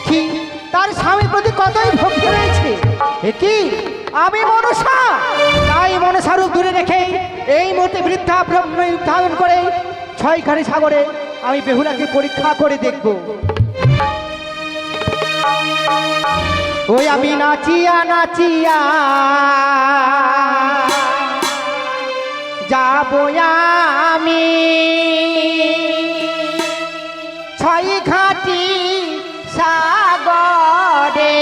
দেখি, তার স্বামীর প্রতি কতই ভক্তি রয়েছে। কি? আমি মনসা। তাই মনসা রূপ দূরে রেখে এই মুহূর্তে বৃদ্ধা ব্রহ্ম ধারণ করে ছয় ছয়খানি সাগরে আমি বেহুলাকে পরীক্ষা করে দেখব। ওই আমি নাচিয়া নাচিয়া যাব আমি। ছয় ঘাটি সাগরে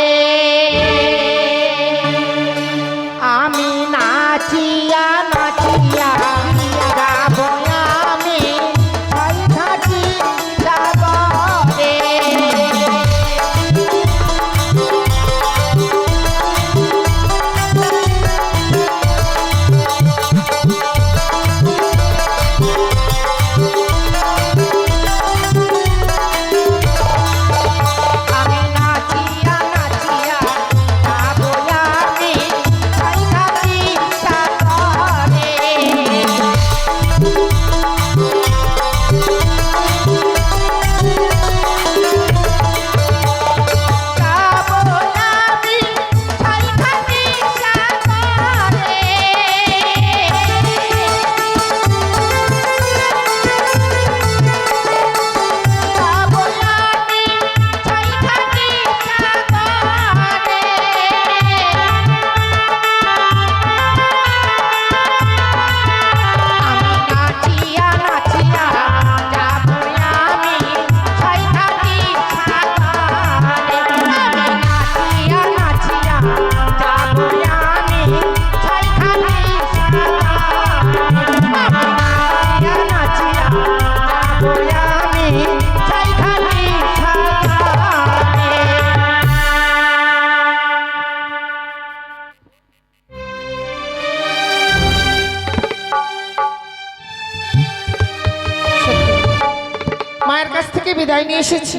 এসেছি।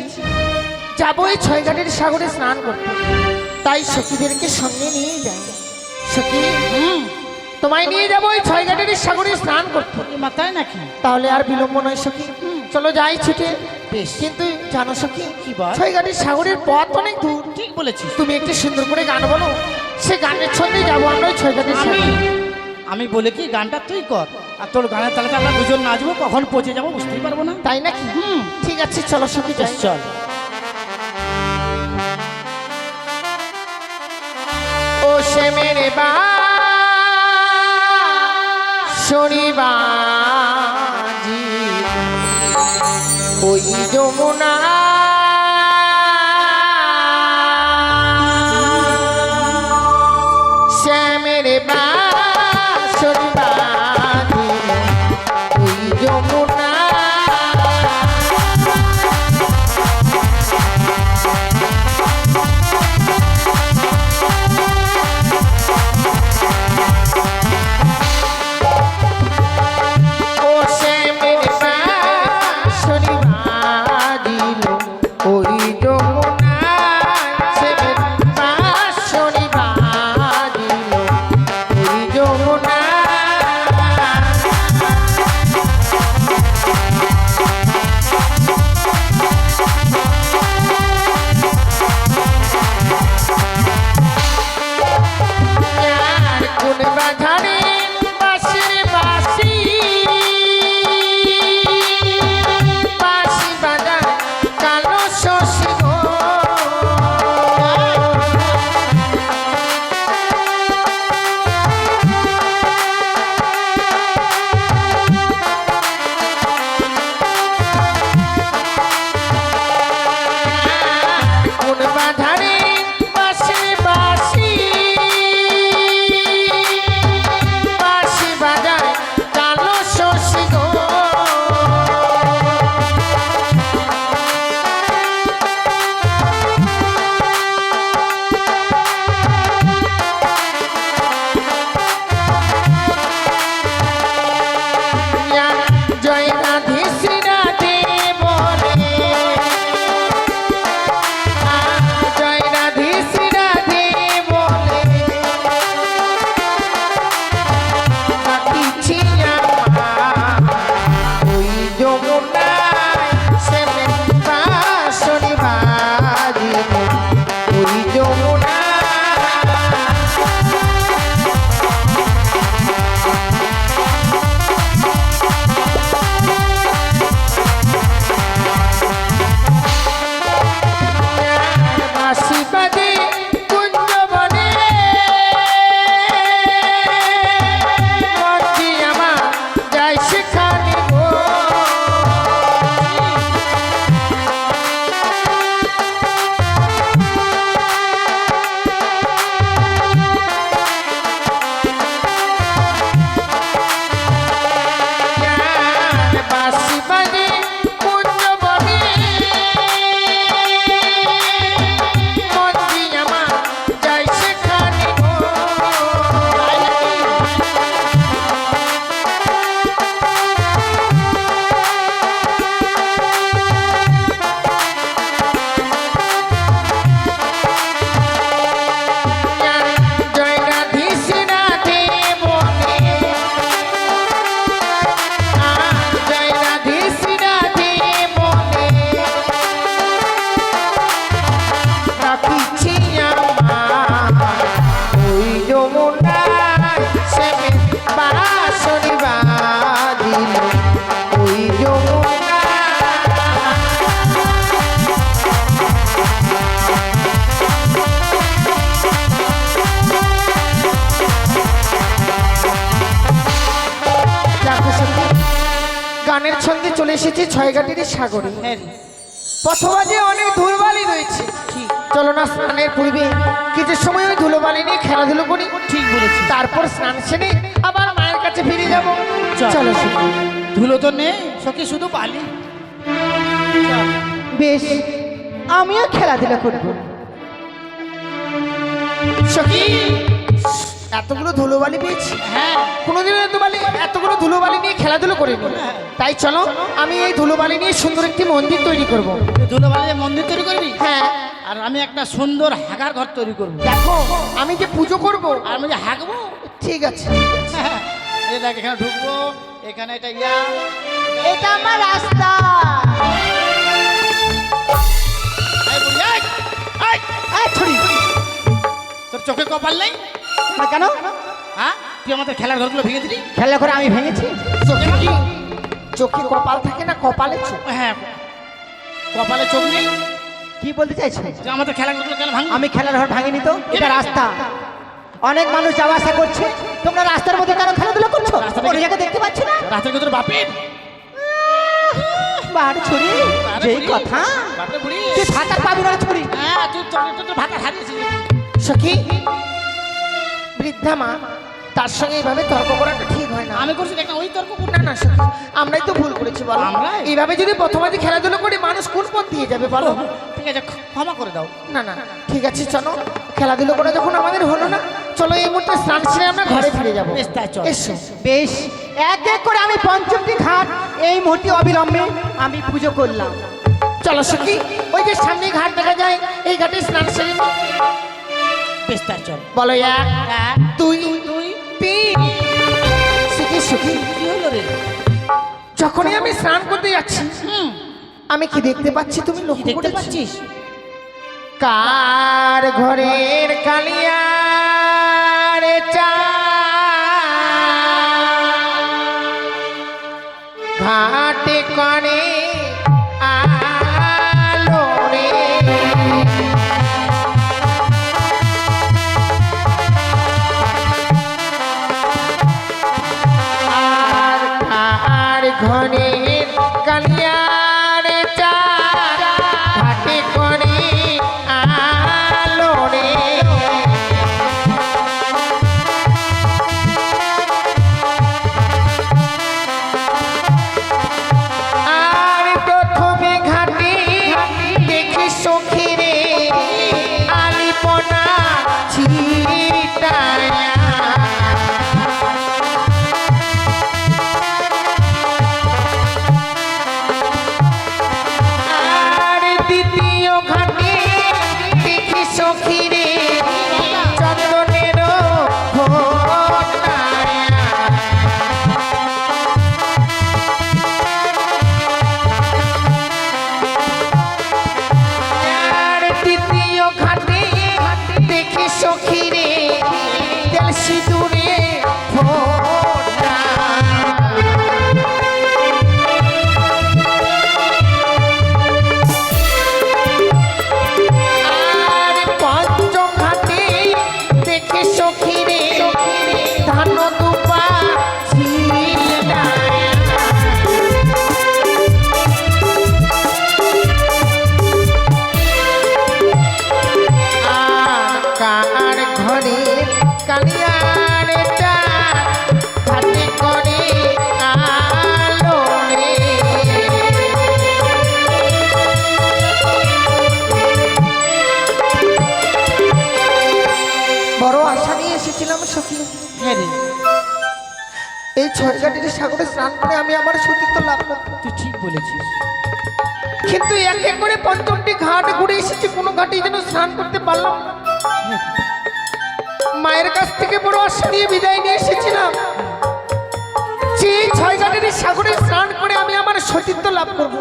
যাব এই ছয় ঘাটের সাগরে স্নান করতে। তাই সখীদেরকে সঙ্গে নিয়ে যাই। সখী তোমায় নিয়ে যাব ওই ছয় ঘাটের সাগরে স্নান করতে। মাথায় নাকি? তাহলে আর বিলম্ব নয় সখী। চলো যাই ছুটে। বেশ। কিন্তু জানো সখী কি বল? ছয় ঘাটের সাগরের পথ অনেক দূর। ঠিক বলেছিস। তুমি একটু সুন্দর করে গান বলো। সে গানের ছন্দে যাব আমরা ওই ছয় ঘাটের সাগরে। আমি বলে কি গানটা তুই কর। আর তোর গানের তালাতে আমরা দুজন নাচবো কখন পৌঁছে যাব বুঝতেই পারব না। তাই নাকি? হুম। ঠিক আছে চলো সখী চল। ও সে মেরে বা শনিবাজি ওই যমুনা এসেছি ছয়ঘাটির সাগরে। পথবাজে অনেক ধুলবালি রয়েছে। চলো না স্নানের পূর্বে কিছু সময় ওই ধুলোবালি নিয়ে খেলাধুলো করি। ঠিক বলেছি তারপর স্নান সেরে আবার মায়ের কাছে ফিরে যাব। চল। চলো ধুলো তো নেই সখী শুধু বালি। বেশ আমিও খেলাধুলা করব। সখী এতগুলো ধুলোবালি পেয়েছি। হ্যাঁ। কোনোদিনও এত বালি এতগুলো ধুলোবালি নিয়ে খেলাধুলো করিনি। তাই চলো আমি এই ধুলোবালি নিয়ে সুন্দর একটি মন্দির তৈরি করব। ধুলো বালি মন্দির তৈরি করবি হ্যাঁ। আর আমি একটা সুন্দর হাগার ঘর তৈরি করব। দেখো আমি যে পুজো করব আর আমি যে হাঁকবো? ঠিক আছে। এই দেখ এখানে ঢুকবো এখানে এটা ইয়া। এটা আমার রাস্তা। তোর চোখে কপাল নেই? না কেন? হ্যাঁ? তুই আমাদের খেলার ঘরগুলো ভেঙে দিলি? খেলা করে আমি ভেঙেছি। চোখে কি চোখে কপাল থাকে না কপালে চোখ। হ্যাঁ কপালে চোখ নেই। কি বলতে চাইছো? যে আমাদের খেলার ঘরগুলো কেন ভাঙ আমি খেলার ঘর ভাঙিনি তো এটা রাস্তা। অনেক মানুষ যাওয়া আসা করছে তোমরা রাস্তার মধ্যে কেন খেলাধুলা করছ? থেকে- জায়গা দেখতে পাচ্ছ না? রাস্তার ভিতরে বাপের। বার ছড়ি আরে যেই কথা। তুই পাবি না হ্যাঁ তুই হারিয়েছিস সখী বৃদ্ধা মা তার সঙ্গে এইভাবে তর্ক করাটা ঠিক হয় না। আমি করছি একটা ওই তর্ক করতে না না আমরাই তো ভুল করেছি বলো। আমরাই? এইভাবে যদি প্রথমাদি খেলাধুলো করি মানুষ কোন পথ দিয়ে যাবে বলো? ঠিক আছে ক্ষমা করে দাও। না না ঠিক আছে চলো। খেলাধুলো করা যখন আমাদের হলো না চলো এই মুহূর্তে স্নান সেরে আমরা ঘরে ফিরে যাব। বেশ, তাই চল। এসো। বেশ এক এক করে আমি পঞ্চমটি ঘাট এই মুহূর্তে অবিলম্বে আমি পুজো করলাম। চলো সখী ওই যে সামনে ঘাট দেখা যায় এই ঘাটে স্নান সেরে বেশ চল। বলো এক দুই দুই তিন। সখী সখী। কি হলো রে? যখনই আমি স্নান করতে যাচ্ছি আমি কি দেখতে পাচ্ছি তুমি লক্ষ্য দেখতে পাচ্ছিস? কার ঘরের কালিয়ার স্নান করে আমি আমার সতীত্ব লাভ করব। তুই ঠিক বলেছিস। কিন্তু এক এক করে পঞ্চমটি ঘাট ঘুরে এসেছি কোনো ঘাটে যেন স্নান করতে পারলাম না। মায়ের কাছ থেকে বড় আশা নিয়ে বিদায় নিয়ে এসেছিলাম। যে এই ছয় ঘাটের সাগরে স্নান করে আমি আমার সতীত্ব লাভ করব।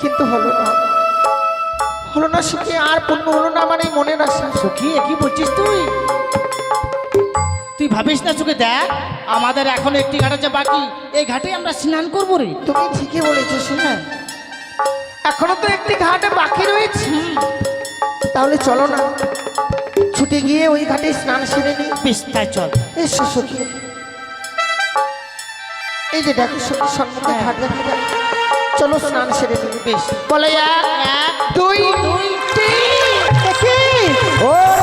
কিন্তু হলো না। হলো না সুখী আর পূর্ণ হলো না আমার এই মনের আশা। সুখী এ কি বলছিস তুই? ভাবিস না চোখে দেখ আমাদের এখন একটি ঘাটে যে বাকি এই ঘাটে আমরা স্নান করব রে। তুমি ঠিকই বলেছ শোনা। এখনও তো একটি ঘাটে বাকি রয়েছে। তাহলে চলো না। ছুটে গিয়ে ওই ঘাটে স্নান সেরে নিই বেশ তাই চল। এসো সখী। এই যে দেখো সখী সম্মুখে হ্যাঁ। ঘাট দেখা চলো স্নান সেরে নি। বেশ। বলে এক দুই দুই তিন। ও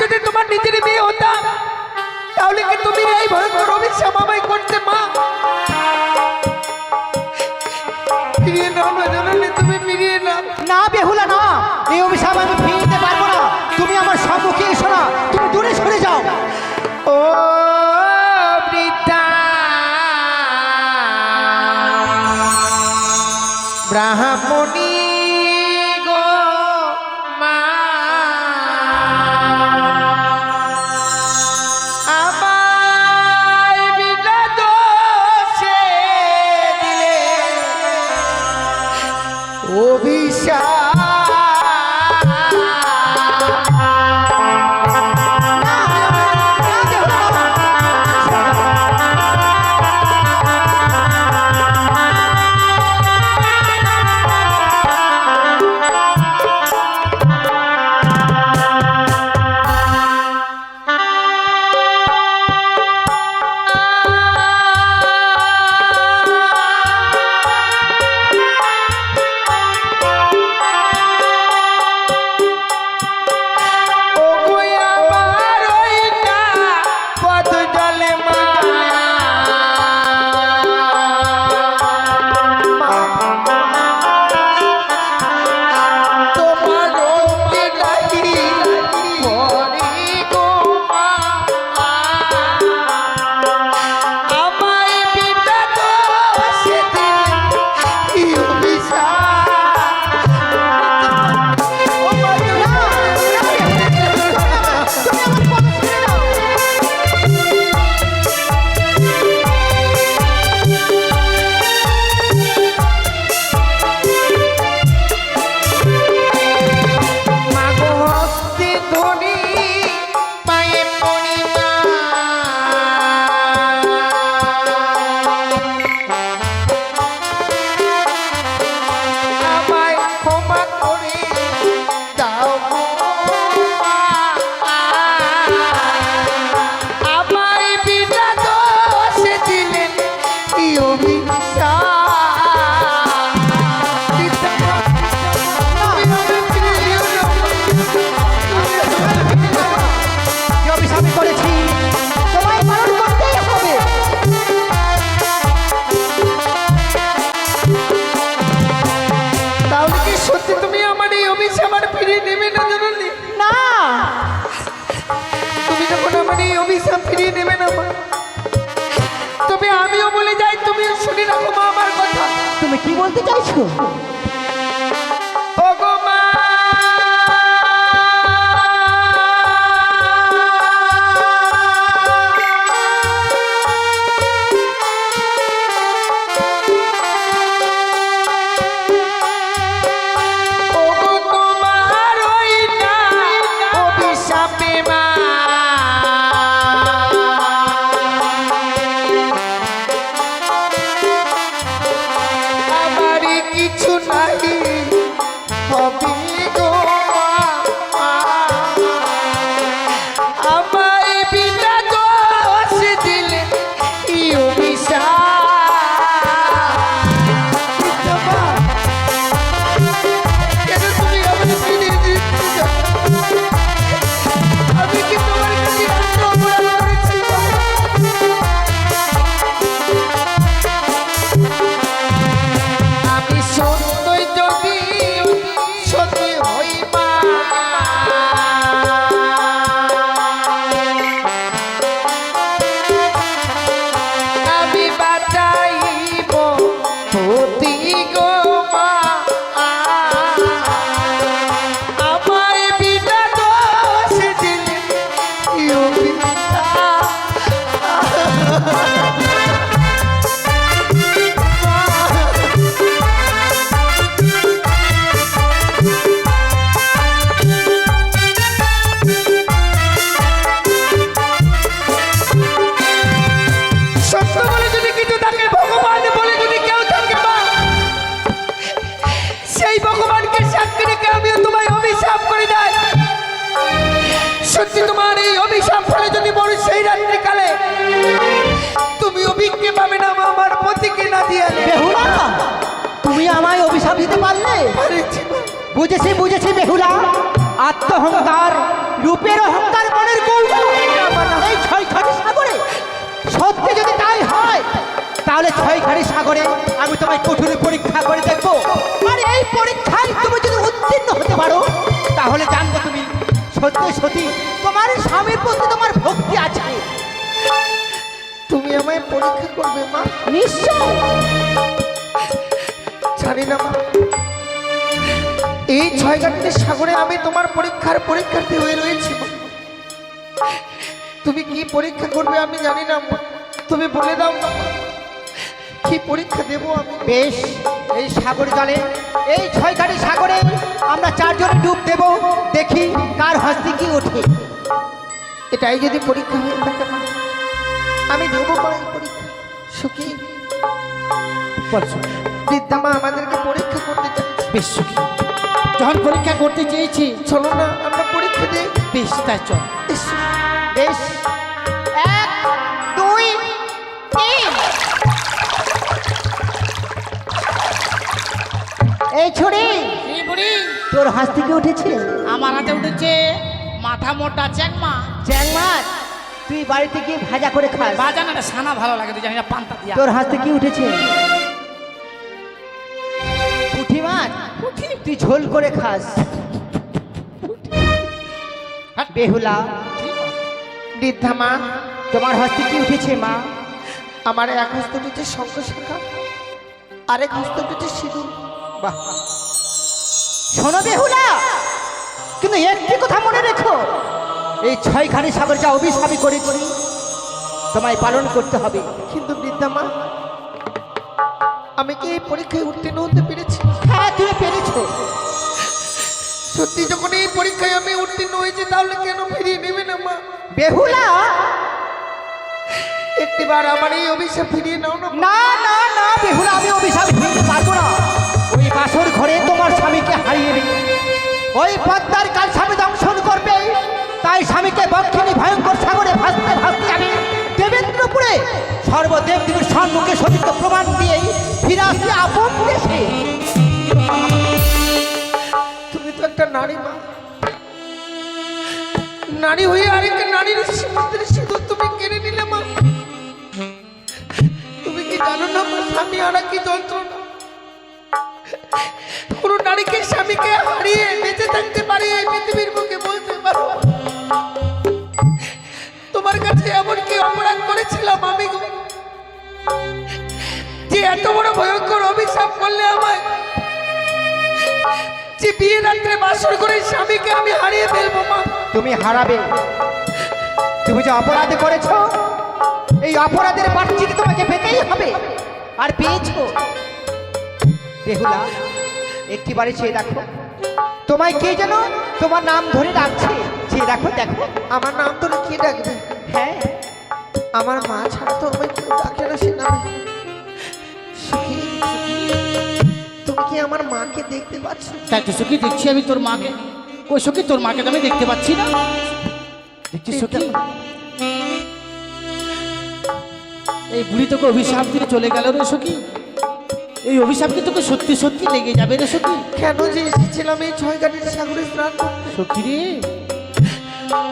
যদি তোমার নিজের মেয়ে হতাম তাহলে কি তুমি এই ভয়ঙ্কর অভিশাপ মামাই করতে, মা? না না, বেহুলা, না তুমি কি বলতে চাইছো? বেহুলা, তুমি আমায় অভিশাপ দিতে পারলে? বুঝেছি বুঝেছি বেহুলা। আত্মহংকার, রূপের অহংকার মনের এই সাগরে, সত্যি যদি তাই হয়, তাহলে ছয়খানি সাগরে আমি তোমায় কঠোর পরীক্ষা করে দেখব। আর এই পরীক্ষায় তুমি যদি উত্তীর্ণ হতে পারো, তাহলে জানব তুমি সত্যি সত্যি তোমার স্বামীর প্রতি তোমার ভক্তি আছে। তুমি আমায় পরীক্ষা করবে মা। নিশ্চয়। জানি না মা। এই ছয় ঘাটের সাগরে আমি তোমার পরীক্ষার পরীক্ষার্থী হয়ে রয়েছি তুমি কি পরীক্ষা করবে আমি জানি না। তুমি বলে দাও। কি পরীক্ষা দেব আমি? বেশ এই সাগর জলে এই ছয়খানি সাগরে আমরা চারজনে ডুব দেব। দেখি কার হস্তে কি ওঠে। এটাই যদি পরীক্ষা হয়ে থাকে আমি দেবো পরীক্ষা। সুখী? বলছো? বৃদ্ধা আমাদেরকে পরীক্ষা করতে চাই বেশ সুখী। যখন পরীক্ষা করতে চেয়েছি চলো না আমরা পরীক্ষা দিই। বেশ তাই চল। বেশ এক দুই তিন। এই ছড়ি বুড়ি। তোর হাত থেকে উঠেছে? আমার হাতে উঠেছে মাথা মোটা চ্যাংমা। চ্যাং মাছ তুই বাড়িতে গিয়ে ভাজা করে খাস। বাজান একটা সানা ভালো লাগে তুই জানি না পান্তা দিয়া। তোর হাত কি উঠেছে? পুঁটি মাছ? তুই ঝোল করে খাস। হাট। বেহুলা বৃদ্ধা মা তোমার হস্তে কি উঠেছে মা? আমার এক হস্ত উঠেছে শঙ্খ শাখা আরেক হস্ত উঠেছে সিঁদুর। বাহ। শোনো বেহুলা কিন্তু একটি কথা মনে রেখো? এই ছয়খানি সাগর যা অভিশাপী করেছি তোমায় পালন করতে হবে। কিন্তু বৃদ্ধা মা আমি কি এই পরীক্ষায় উত্তীর্ণ হতে পেরেছি? হ্যাঁ তুমি পেরেছ। সত্যি যখন এই পরীক্ষায় আমি উত্তীর্ণ হয়েছি তাহলে কেন ফিরিয়ে নেবে না মা? বেহুলা! একটিবার আমার এই অভিশাপ ফিরিয়ে নাও না না না না বেহুলা আমি অভিশাপ ভেঙে পারব না। ওই বাসর ঘরে তোমার স্বামীকে হারিয়ে নেই ওই পদ্মার কাল স্বামী স্বামীকে বক্ষিণী ভয়ঙ্কর সাগরে ভাসতে ভাসতে আমি দেবেন্দ্রপুরে সর্বদেব দেবীর সম্মুখে সঠিক প্রমাণ দিয়েই ফিরে আসি আপন দেশে। তুমি তো একটা নারী মা। নারী হয়ে আরেক নারীর সীমান্তের সিঁদুর তুমি কেড়ে নিলে মা। তুমি কি জানো না আমার স্বামী আর কি যন্ত্রণা? কোন নারীকে স্বামীকে হারিয়ে বেঁচে থাকতে পারে এই পৃথিবীর মুখে বলতে পারো? তোমার কাছে এমন কি অপরাধ করেছিলাম আমি যে এত বড় ভয়ঙ্কর অভিশাপ করলে আমায়? যে বিয়ে রাত্রে বাসর করে স্বামীকে আমি হারিয়ে ফেলব, মা। তুমি হারাবে। তুমি যে অপরাধ করেছ, এই অপরাধের পাঠিয়ে তোমাকে পেতেই হবে। আর পেয়েছ? বেহুলা, একটি বারে চেয়ে দেখো। তোমায় কে যেন তোমার নাম ধরে ডাকছে? যে দেখো দেখো। আমার নাম তোরে কি ডাকবে? হ্যাঁ। আমার মা ছাড়া তো আমায় কেউ ডাকে না সে নামে। সুখী, তুমি কি আমার মাকে দেখতে পাচ্ছ? তাই তো সুখী দেখছি আমি তোর মাকে। ওই সুখী? তোর মাকে তো আমি দেখতে পাচ্ছি না। দেখছি সুখী। এই বুড়ি তোকে অভিশাপ দিয়ে চলে গেল রে সখী। এই অভিশাপ কি তোকে সত্যি সত্যি লেগে যাবে রে সত্যি কেন যে এসেছিলাম এই ছয় ঘাটের সাগরে স্নান সখী রে।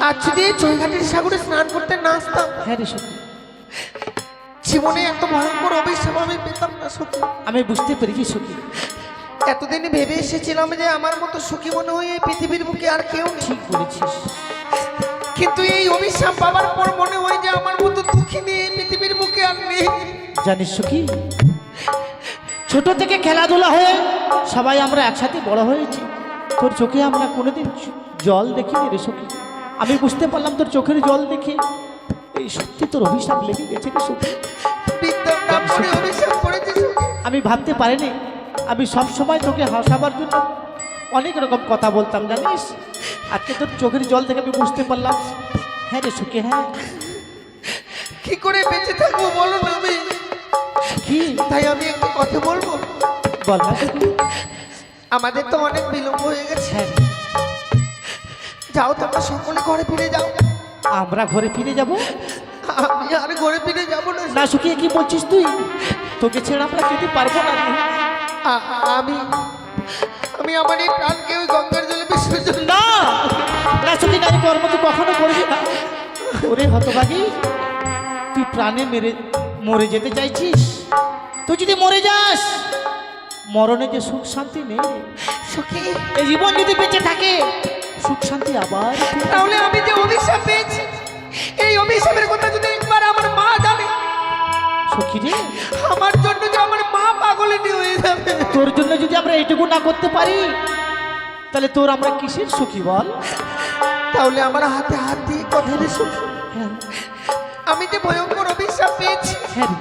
আজ যদি এই ছয় ঘাটের সাগরে স্নান করতে না আসতাম? হ্যাঁ রে সখী জীবনে এত ভয়ঙ্কর অভিশাপ আমি পেতাম না সত্যি আমি বুঝতে পেরেছি সখী এতদিন ভেবে এসেছিলাম যে আমার মতো সুখী মনে হয় এই পৃথিবীর বুকে আর কেউ ঠিক বলেছিস। কিন্তু এই অভিশাপ পাওয়ার পর মনে হয় যে আমার মতো দুঃখী নেই এই পৃথিবীর বুকে আর নেই। জানিস কি ছোট থেকে খেলাধুলা হয়ে সবাই আমরা একসাথে বড় হয়েছি। তোর চোখে আমরা কোনোদিন জল দেখিনি রে সখী। আমি বুঝতে পারলাম তোর চোখের জল দেখে। এই সত্যি তোর অভিশাপ লেগে গেছে রে সখী। আমি ভাবতে পারিনি। আমি সব সময় তোকে হাসাবার জন্য অনেক রকম কথা বলতাম জানিস? আজকে তোর চোখের জল থেকে আমি বুঝতে পারলাম। হ্যাঁ রে সুখে হ্যাঁ। কি করে বেঁচে থাকব বলো না আমি? কি? তাই আমি একটা কথা বলব? বল আমাদের তো অনেক বিলম্ব হয়ে গেছে। হ্যাঁ। যাও তোমরা সকলে ঘরে ফিরে যাও। আমরা ঘরে ফিরে যাব? আমি আর ঘরে ফিরে যাব না। না শুকিয়ে কি বলছিস তুই? তোকে ছেড়ে আমরা যেতে পারব না। আমি আমি আমার এই প্রাণকে ওই গঙ্গার জলে বিসর্জন না! না শুকি না কর্ম তুই কখনো করবি না। ওরে হতভাগী তুই প্রাণে মেরে মরে যেতে চাইছিস? তুই যদি মরে যাস মরণে যে সুখ শান্তি নেই। সখী। এই জীবন যদি বেঁচে থাকে সুখ শান্তি আবার তাহলে আমি যে অভিশাপ পেয়েছি এই অভিশাপের কথা যদি একবার আমার মা জানে সখী রে। আমার জন্য যে আমার মা পাগলিনী হয়ে যাবে। তোর জন্য যদি আমরা এইটুকু না করতে পারি তাহলে তোর আমরা কিসের সুখী বল? তাহলে আমার হাতে হাত দিয়ে কথা সখী হ্যাঁ। আমি যে ভয়ঙ্কর অভিশাপ পেয়েছি হ্যাঁ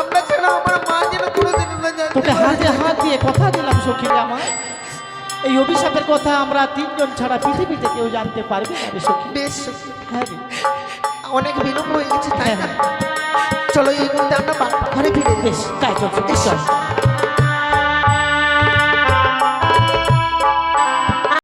আমরা ছাড়া আমার মা যেন কোনোদিন না জানতে তোকে হাতে হাত দিয়ে কথা দিলাম সখী আমার। এই অভিশাপের কথা আমরা তিনজন ছাড়া পৃথিবীতে কেউ জানতে পারবে না সখী। বেশ সখী। হ্যাঁ অনেক বিলম্ব হয়ে গেছে তাই হ্যাঁ না চলো এই মুহূর্তে আমরা ঘরে ফিরে বেশ তাই চল। চল